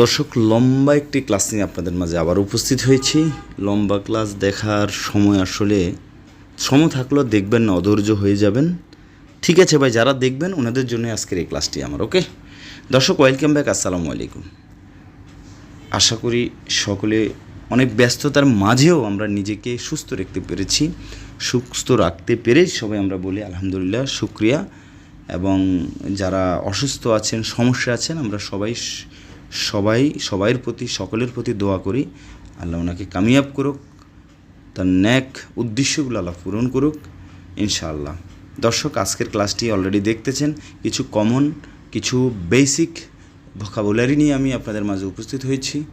দর্শক, লম্বা একটি ক্লাস নিয়ে আপনাদের মাঝে আবার উপস্থিত হয়েছি। লম্বা ক্লাস দেখার সময় আসলে সময় থাকলেও দেখবেন না, অধৈর্য হয়ে যাবেন। ঠিক আছে ভাই, যারা দেখবেন ওনাদের জন্য আজকের এই ক্লাসটি আমার, ওকে? দর্শক, ওয়েলকাম ব্যাক, আসসালামু আলাইকুম। আশা করি সকলে অনেক ব্যস্ততার মাঝেও আমরা নিজেকে সুস্থ রাখতে পেরেছি। সুস্থ রাখতে পেরে সবাই আমরা বলি আলহামদুলিল্লাহ, শুক্রিয়া। এবং যারা অসুস্থ আছেন সমস্যা আছেন, আমরা সবাই সবাই, সবাইয়ের প্রতি, সকলের প্রতি দোয়া করি। আল্লাহ ওনাকে কামিয়াব করুক, তার ন্যাক উদ্দেশ্যগুলো আল্লাহ পূরণ করুক, ইনশাআল্লাহ। দর্শক, আজকের ক্লাসটি অলরেডি দেখতেছেন। কিছু কমন কিছু বেসিক ভোকাবুলারি নিয়ে আমি আপনাদের মাঝে উপস্থিত হয়েছি।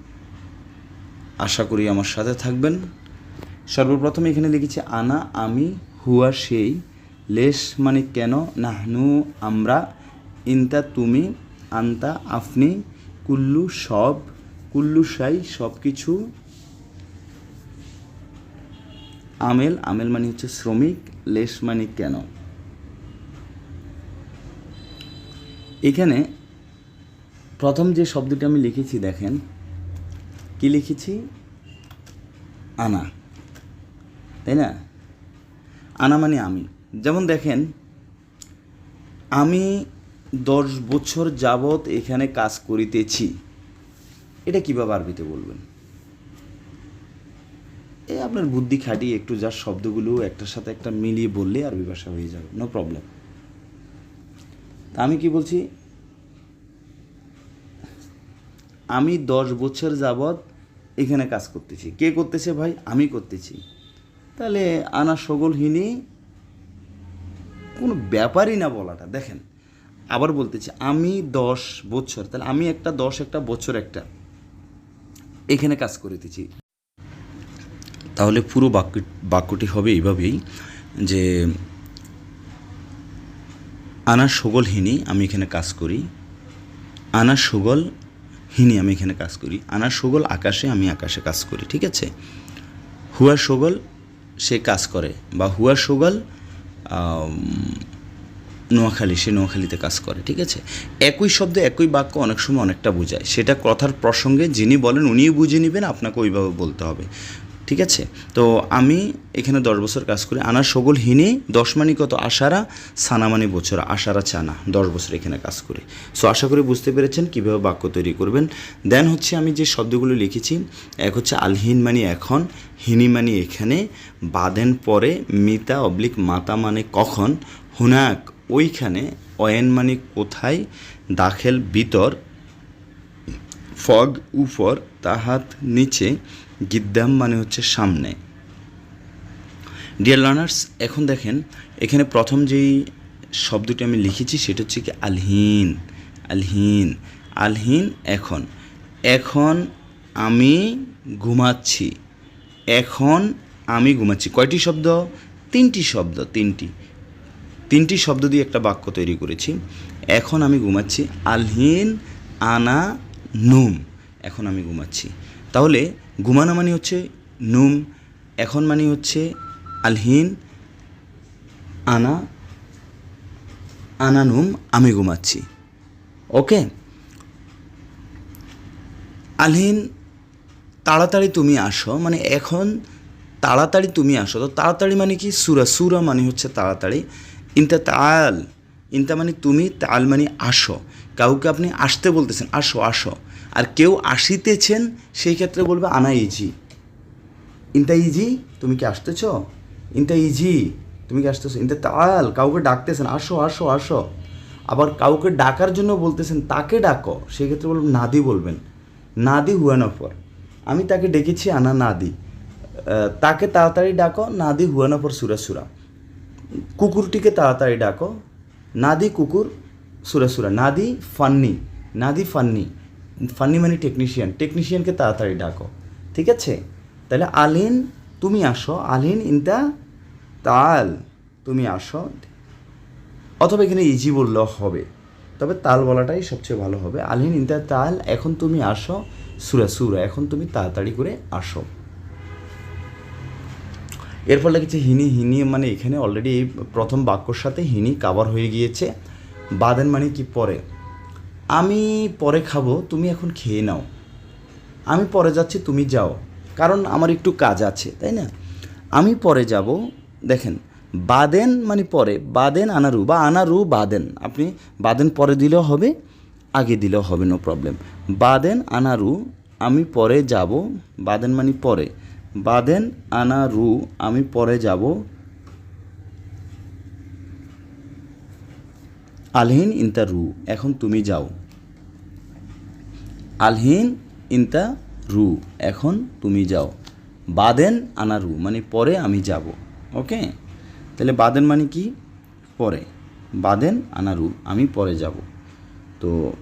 আশা করি আমার সাথে থাকবেন। সর্বপ্রথম এখানে লিখেছি, আনা, আমি, হুয়া, সেই, লেশ মানে কেন? নাহনু, আমরা, ইনতা, তুমি, আন্তা আপনি কুল্লু সব, কুল্লু সাই সব কিছু আমেল আমেল মানে হচ্ছে শ্রমিক লেশ মানে কেন? এখানে প্রথম যে শব্দটি আমি লিখেছি, দেখেন। কি লিখেছি? আনা। তাই না? আনা মানে আমি। যেমন দেখেন, আমি দশ বছর যাবৎ এখানে কাজ করিতেছি। এটা কীভাবে আরবিতে বলবেন? এই আপনার বুদ্ধি খাটিয়ে একটু যার শব্দগুলো একটার সাথে একটা মিলিয়ে বললে আরবি ভাষা হয়ে যাবে নো প্রবলেম তা আমি কি বলছি? আমি দশ বছর যাবৎ এখানে কাজ করতেছি। কে করতেছে ভাই? আমি করতেছি। তাহলে আনা সগলহীনি কোনো ব্যাপারই না বলাটা, দেখেন। আবার বলতেছি, আমি দশ বছর, তাহলে আমি একটা দশ, একটা বছর একটা এখানে কাজ করিতেছি। তাহলে পুরো বাক্য, বাক্যটি হবে এইভাবেই যে, আনা সগলহীনি আমি এখানে কাজ করি, আনা সুগল হিনি আমি এখানে কাজ করি, আনা সুগল আকাশে আমি আকাশে কাজ করি, ঠিক আছে? হুয়া সুগল সে কাজ করে, বা হুয়া সুগল নোয়াখালী, সে নোয়াখালীতে কাজ করে, ঠিক আছে? একই শব্দ একই বাক্য অনেক সময় অনেকটা বোঝায়। সেটা কথার প্রসঙ্গে যিনি বলেন উনিও বুঝে নেবেন, আপনাকে ওইভাবে বলতে হবে, ঠিক আছে? তো আমি এখানে দশ বছর কাজ করি। আনার সগল হিনে দশ মানি কত আশারা, সানামানি বছর। আশারা চানা, দশ বছর এখানে কাজ করি। সো আশা করি বুঝতে পেরেছেন কীভাবে বাক্য তৈরি করবেন। দেন হচ্ছে আমি যে শব্দগুলো লিখেছি, এক হচ্ছে আলহিন মানি এখন, হিনি মানি এখানে, বাদেন পরে, মিতা অবলিক মাতা মানে কখন, হুনাক ওইখানে অয়েন মানে কোথায় দাখেল ভিতর ফগ উপর, তাহাত নিচে, গিদ্দাম মানে হচ্ছে সামনে। ডিয়ার লার্নার্স এখন দেখেন, এখানে প্রথম যেই শব্দটি আমি লিখেছি সেটা হচ্ছে কি আলহীন আলহীন আলহীন এখন। এখন আমি ঘুমাচ্ছি, এখন আমি ঘুমাচ্ছি। কয়টি শব্দ? তিনটি শব্দ, তিনটি। তিনটি শব্দ দিয়ে একটা বাক্য তৈরি করেছি। এখন আমি ঘুমাচ্ছি। আলহিন আনা নুম। এখন আমি ঘুমাচ্ছি। তাহলে ঘুমানো মানে হচ্ছে নুম। এখন মানে হচ্ছে আলহিন আনা আনা নুম, আমি ঘুমাচ্ছি। ওকে? আলহিন, তাড়াতাড়ি তুমি আসো। মানে এখন তাড়াতাড়ি তুমি আসো। তো তাড়াতাড়ি মানে কি? সুরা। সুরা মানে হচ্ছে তাড়াতাড়ি। ইনতা তাল ইনতা মানে তুমি তাল মানে আসো। কাউকে আপনি আসতে বলতেছেন, আসো আসো। আর কেউ আসিতেছেন, সেই ক্ষেত্রে বলবে, আনা ইজি। ইনতা ইজি, তুমি কি আসতেছ? ইনতা ইজি, তুমি কি আসতেছো? ইনতা তাল কাউকে ডাকতেছেন, আসো আসো আসো। আবার কাউকে ডাকার জন্য বলতেছেন, তাকে ডাকো, সেই সেক্ষেত্রে বলবেন নাদি বলবেন। নাদি হুয়ানফর আমি তাকে ডেকেছি, আনা নাদি। তাকে তাড়াতাড়ি ডাকো, নাদি হুয়ানফর সুরা সুরা। কুকুরটিকে তাড়াতাড়ি ডাকো। নাদি কুকুর, সুরা সুরা, নাদি ফান্নি নাদি ফান্নি ফান্নি মানে টেকনিশিয়ান টেকনিশিয়ানকে তাড়াতাড়ি ডাকো, ঠিক আছে? তাহলে আলিন, তুমি আসো, আলিন ইনতা তাল, তুমি আসো। অথবা এখানে ইজি বললেও হবে, তবে তাল বলাটাই সবচেয়ে ভালো হবে। আলিন ইনতা তাল, এখন তুমি আসো, সুরা সুরা, এখন তুমি তাড়াতাড়ি করে আসো। এরপর লিখেছে হিনি হিনি মানে এখানে অলরেডি এই প্রথম বাক্যর সাথে হিনি কাভার হয়ে গিয়েছে। বাদেন মানে কি? পরে। আমি পরে খাব, তুমি এখন খেয়ে নাও। আমি পরে যাচ্ছি, তুমি যাও। কারণ আমার একটু কাজ আছে, তাই না? আমি পরে যাব, দেখেন, বাদেন মানে পরে, বাদেন আনারু বা আনারু বাদেন। আপনি বাদেন পরে দিলেও হবে, আগে দিলেও হবে নো প্রবলেম বাদেন, আনারু, আমি পরে যাব, বাদেন মানে পরে। বাদেন আনা রু, আমি পরে যাব। আলহিন ইন্তা রু, এখন তুমি যাও। আলহিন ইন্তা রু, এখন তুমি যাও। বাদেন আনা রু মানে পরে আমি যাব। ওকে? তাহলে বাদেন মানে কি? পরে। বাদেন আনা রু, আমি পরে যাব। তো,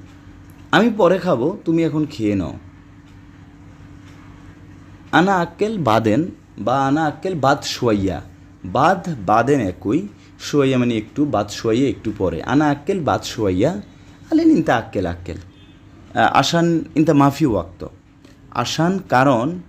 আমি পরে খাব, তুমি এখন খেয়ে নাও। আনা আক্কেল বাদেন বা আনা আক্কেল বাদ শোয়াইয়া। বাদ বাদেন একই, শোয়াইয়া মানে একটু, বাদ শোয়াইয়া একটু পরে। আনা আক্কেল বাদ শোয়াইয়া, আলেন ইনতা আক্কেল আক্কেল। আসান ইনতা মাফি ওয়াক্ত। আসান কারণ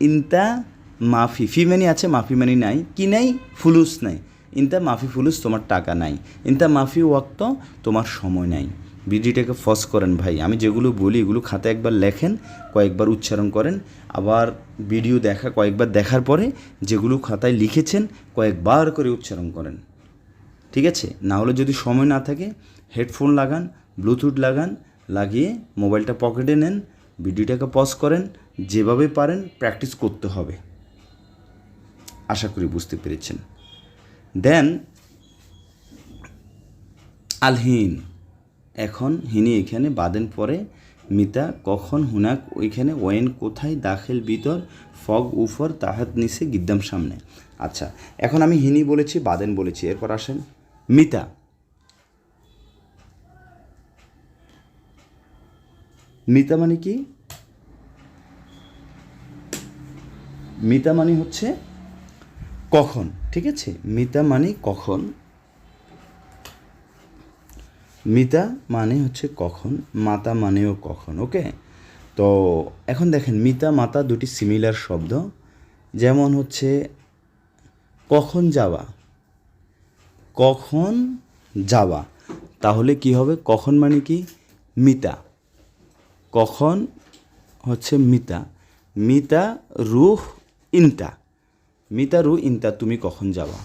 ইনতা মাফি, ফি মানি আছে, মাফি মানি নাই। কি নাই? ফুলুস নাই। ইনতা মাফি ফুলুস, তোমার টাকা নাই। ইনতা মাফি ওয়াক্ত, তোমার সময় নাই। ভিডিওটাকে ফস করেন, ভাই, আমি যেগুলো বলি, এগুলো খাতায় একবার লেখেন, কয়েকবার উচ্চারণ করেন, আবার ভিডিও দেখা, কয়েকবার দেখার পরে যেগুলো খাতায় লিখেছেন, কয়েকবার করে উচ্চারণ করেন। ঠিক আছে? না হলে যদি সময় না থাকে হেডফোন লাগান ব্লুটুথ লাগান, লাগিয়ে মোবাইলটা পকেটে নেন ভিডিওটাকে পজ করেন, যেভাবে পারেন প্র্যাকটিস করতে হবে। আশা করি বুঝতে পেরেছেন। দেন আলহিন এখন হিনি এখানে বাদেন পরে, মিতা কখন হুনাক, ওইখানে ওয়েন কোথায় দাখিল ভিতর ফগ উফর, তাহাত নিচে গিদ্দাম সামনে। আচ্ছা এখন আমি হিনি বলেছি, বাদেন বলেছি, এরপর আসেন মিতা। মিতা মানে কি? মিতা মানে হচ্ছে কখন, ঠিক আছে? মিতা মানে কখন? মিতা মানে হচ্ছে কখন, মাতা মানেও কখন, ওকে? তো এখন দেখেন, মিতা মাতা দুটি সিমিলার শব্দ। যেমন হচ্ছে, কখন যাওয়া? কখন যাওয়া? তাহলে কি হবে? কখন মানে কি? মিতা। কখন হচ্ছে মিতা। মিতা রুহ ইনতা। মিতা রু ইনতা, তুমি কখন যাবা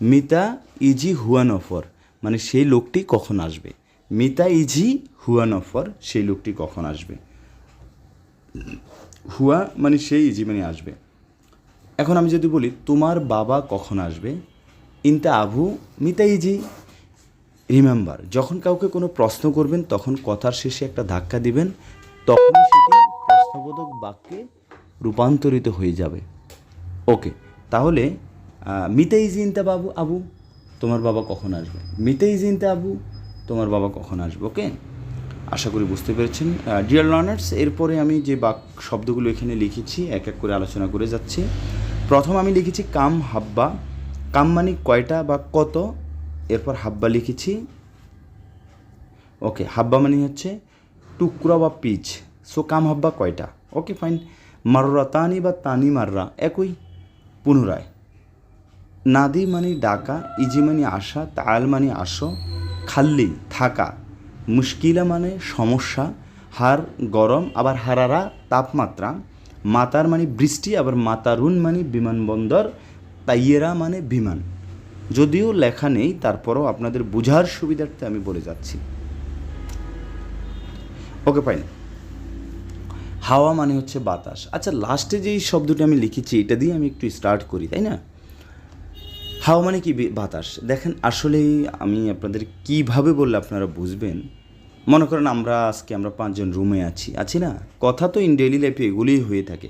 মিতা ইজি হুয়ান অফর মানে সেই লোকটি কখন আসবে? মিতা ইজি হুয়ান অফর সেই লোকটি কখন আসবে? হুয়া মানে সেই ইজি মানে আসবে। এখন আমি যদি বলি তোমার বাবা কখন আসবে? ইনতা আবু মিতা ইজি রিমেম্বার যখন কাউকে কোনো প্রশ্ন করবেন তখন কথার শেষে একটা ধাক্কা দিবেন তখন সেটি প্রশ্নবোধক বাক্যে রূপান্তরিত হয়ে যাবে। ওকে তাহলে আহ, মিতেই জিনতে বাবু আবু? তোমার বাবা কখন আসবে? মিতেই জিনতে আবু, তোমার বাবা কখন আসবে? ওকে? আশা করি বুঝতে পেরেছেন। ডিয়ার লার্নার্স এরপরে আমি যে বাক শব্দগুলো এখানে লিখেছি, এক এক করে আলোচনা করে যাচ্ছি। প্রথম আমি লিখেছি কাম হাব্বা। কাম মানে কয়টা বা কত? এরপর হাব্বা লিখেছি। ওকে, হাব্বা মানে হচ্ছে টুকরা বা পিচ। সো কাম হাব্বা কয়টা? ওকে ফাইন মাররা তানি বা তানি মাররা, একই পুনরায়। নাদি মানে ডাকা, ইজি মানে আসা তায়াল মানে আসো, খাল্লি থাকা, মুশকিলা মানে সমস্যা, হার গরম, আবার হারারা তাপমাত্রা, মাতার মানে বৃষ্টি, আবার মাতারুন মানে বিমানবন্দর, তাইয়েরা মানে বিমান। যদিও লেখা নেই, তারপরও আপনাদের বোঝার সুবিধার্থে আমি বলে যাচ্ছি। Okay, fine. হাওয়া মানে হচ্ছে বাতাস। আচ্ছা লাস্টে যেই শব্দটি আমি লিখেছি, এটা দিয়ে আমি একটু স্টার্ট করি, তাই না? হাওয়া মানে কি বাতাস? দেখেন, আসলেই আমি আপনাদের কীভাবে বললে আপনারা বুঝবেন? মনে করেন আমরা আজকে আমরা পাঁচজন রুমে আছি। আছি না? কথা তো ইন ডেইলি লাইফে এগুলোই হয়ে থাকে।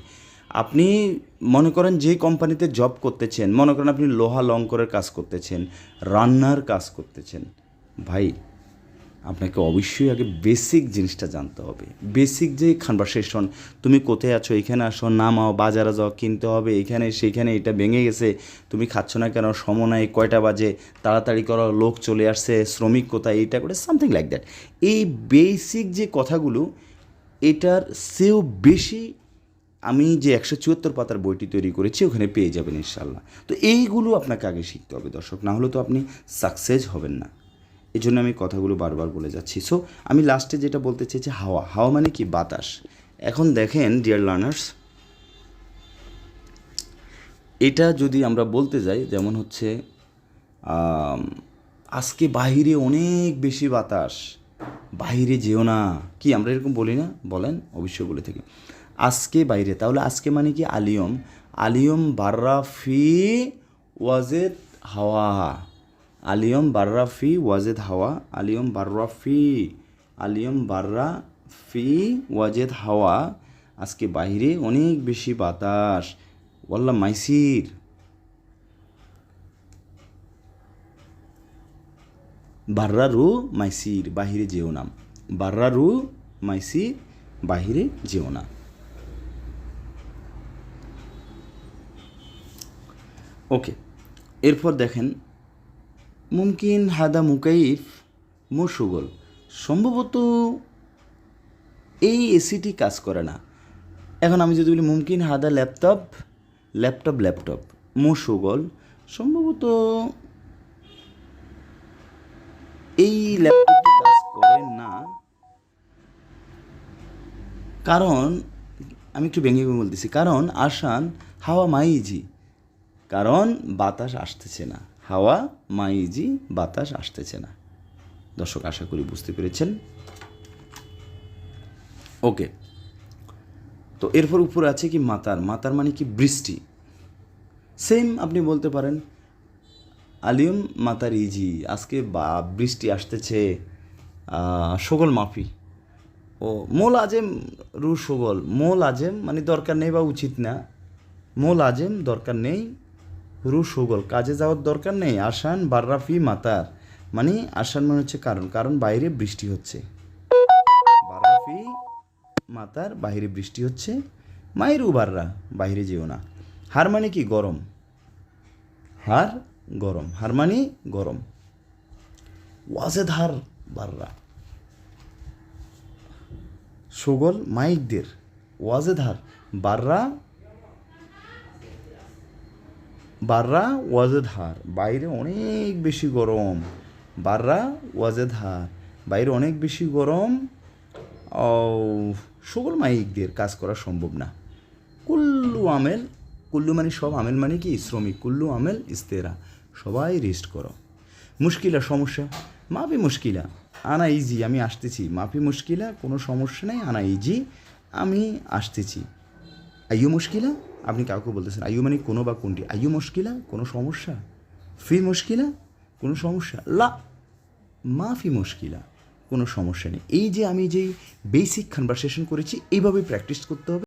আপনি মনে করেন যে কোম্পানিতে জব করতেছেন, মনে করেন আপনি লোহা লঙ্করের কাজ করতেছেন, রান্নার কাজ করতেছেন। ভাই আপনাকে অবশ্যই আগে বেসিক জিনিসটা জানতে হবে। বেসিক যে কনভারসেশন তুমি কোথায় আছো, এখানে আসো, নামাও, বাজারে যাও, কিনতে হবে, এখানে, সেখানে, এটা ভেঙে গেছে, তুমি খাচ্ছ না কেন, সময় নাই, কয়টা বাজে, তাড়াতাড়ি করো, লোক চলে আসছে, শ্রমিক কোথায়, এইটা করে সামথিং লাইক দ্যাট এই বেসিক যে কথাগুলো, এটার সেও বেশি আমি যে একশো চুয়াত্তর পাতার বইটি তৈরি করেছি, ওখানে পেয়ে যাবেন ইনশাল্লাহ তো এইগুলো আপনাকে আগে শিখতে হবে দর্শক, না হলে তো আপনি সাকসেস হবেন না। এই জন্য আমি কথাগুলো বারবার বলে যাচ্ছি। সো আমি লাস্টে যেটা বলতে চেয়েছি হাওয়া। হাওয়া মানে কি? বাতাস। এখন দেখেন ডিয়ার লার্নার্স এটা যদি আমরা বলতে যাই, যেমন হচ্ছে আজকে বাহিরে অনেক বেশি বাতাস। বাহিরে যেও না। কি, আমরা এরকম বলি না? বলেন, অবশ্যই বলে থাকি। আজকে বাইরে। তাহলে আজকে মানে কি? আলিয়ম। আলিয়ম বাররা ফি ওয়াজেদ হাওয়া আলিয়ম বাররা ফি ওয়াজেদ হাওয়া। আলিয়ম বাররা ফি, আলিয়ম বাররা ফি ওয়াজেদ হাওয়া। আজকে বাইরে অনেক বেশি বাতাস। ওয়াল্লা মাইসির। বার্রারু মাইসির, বাহিরে যেও না। বার্রারু মাইসির, বাহিরে যেও না। ওকে, এরপর দেখেন মুমকিন হাদা মুকাইফ মুরসুগল সম্ভবত এই এসিটি কাজ করে না। এখন আমি যদি বলি মুমকিন হাদা ল্যাপটপ ল্যাপটপ ল্যাপটপ মুরসুগল সম্ভবত এই ল্যাপটপটি কাজ করে না। কারণ, আমি একটু ভেঙে ভেঙে বলতেছি, কারণ আসান হাওয়া মাইজি, কারণ বাতাস আসতেছে না। হাওয়া, মাইজি, বাতাস আসতেছে না। দর্শক, আশা করি বুঝতে পেরেছেন। ওকে। তো এরপর উপরে আছে কি মাতার। মাতার মানে কি বৃষ্টি। সেম আপনি বলতে পারেন, আলিয়ম মাতার ইজি, আজকে বা বৃষ্টি আসতেছে সগল মাফি। ও, মোল আজেম রু সগল। মোল আজেম মানে দরকার নেই বা উচিত না। মোল আজেম দরকার নেই রু সগল কাজে যাওয়ার দরকার নেই। আসান বার্রাফি মাতার। মানে আসান মানে হচ্ছে কারণ। কারণ বাইরে বৃষ্টি হচ্ছে। বারাফি মাতার, বাইরে বৃষ্টি হচ্ছে। মায়ের উবাররা বাইরে যেও না। হার মানে কি? গরম। হার গরম। হার মানে গরম। ওয়াজেদ হার বাররা। সুগল মাইকদের। ওয়াজেদ হার বাররা বাররা ওয়াজেদ হার। বাইরে অনেক বেশি গরম। বাররা ওয়াজেদ হার। বাইরে অনেক বেশি গরম। সকল মাইকদের কাজ করা সম্ভব না। কুল্লু আমেল, কুল্লু মানে সব, আমেল মানে কি? শ্রমিক। কুল্লু আমেল, ইস্তেরা। সবাই রেস্ট করো। মুশকিলা সমস্যা? মাফি মুশকিলা। আনা ইজি আমি আসতেছি। মাফি মুশকিলা, কোনো সমস্যা নেই। আনা ইজি আমি আসতেছি। আইয়ু মুশকিলা? আপনি কাউকে বলতেছেন, আয়ু মানে কোনো বা কোনটি? আয়ু মুশকিলা, কোনো সমস্যা? ফি মুশকিলা, কোনো সমস্যা? লা, মাফি মুশকিলা, কোনো সমস্যা নেই। এই যে আমি যেই বেসিক কনভারসেশন করেছি এইভাবে প্র্যাকটিস করতে হবে।